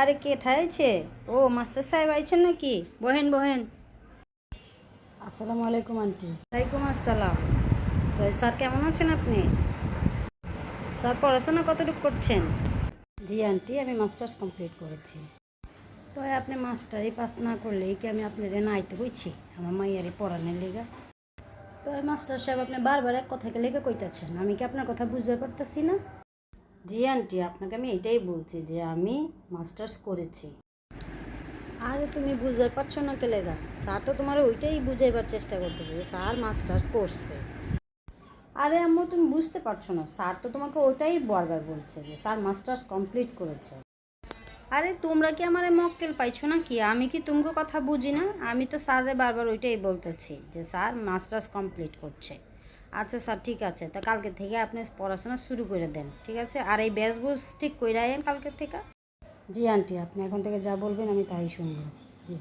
আরে কে ঠাইছে? ও মাস্টার সাহেব আইছেন নাকি? বহেন বহেন। আসসালামু আলাইকুম আন্টি। ওয়ালাইকুম আসসালাম। তো স্যার কেমন আছেন আপনি? স্যার পড়াশোনা কতটুকু করছেন? জি আন্টি আমি মাস্টার্স কমপ্লিট করেছি। তো আপনি মাস্টারই পাস না করলে কি আমি আপনাদের না আইতে কইছি আমার মাইয়ারে পড়ানোর লেগা। তো মাস্টার সাহেব আপনি বারবার এক কথাকে লেগে কইতাছেন। আমি কি আপনার কথা বুঝতে পারতেছি না? জি আন্টি আপনাকে আমি এটাই বলছি যে আমি মাস্টার্স করেছি। আরে তুমি বুঝতে পারছ না কে লেগা স্যার তো তোমার ওইটাই বুঝাইবার চেষ্টা করতেছে যে স্যার মাস্টার্স করছে। আরে আম্মু তুমি বুঝতে পারছ না। স্যার তো তোমাকে ওটাই বারবার বলছে যে স্যার মাস্টার্স কমপ্লিট করেছে। আরে তোমরা কি আমার মক্কেল পাইছো না কি আমি কি তোমাকে কথা বুঝি না? আমি তো স্যারে বারবার ওইটাই বলতেছি যে স্যার মাস্টার্স কমপ্লিট করছে। আচ্ছা স্যার, ঠিক আছে। তা কালকে থেকে আপনি পড়াশোনা শুরু করে দেন, ঠিক আছে? আর এই ব্যাস বুঝ ঠিক করে আইন কালকে থেকে? জি, আন্টি, আপনি এখন থেকে যা বলবেন আমি তাই শুনব। জি।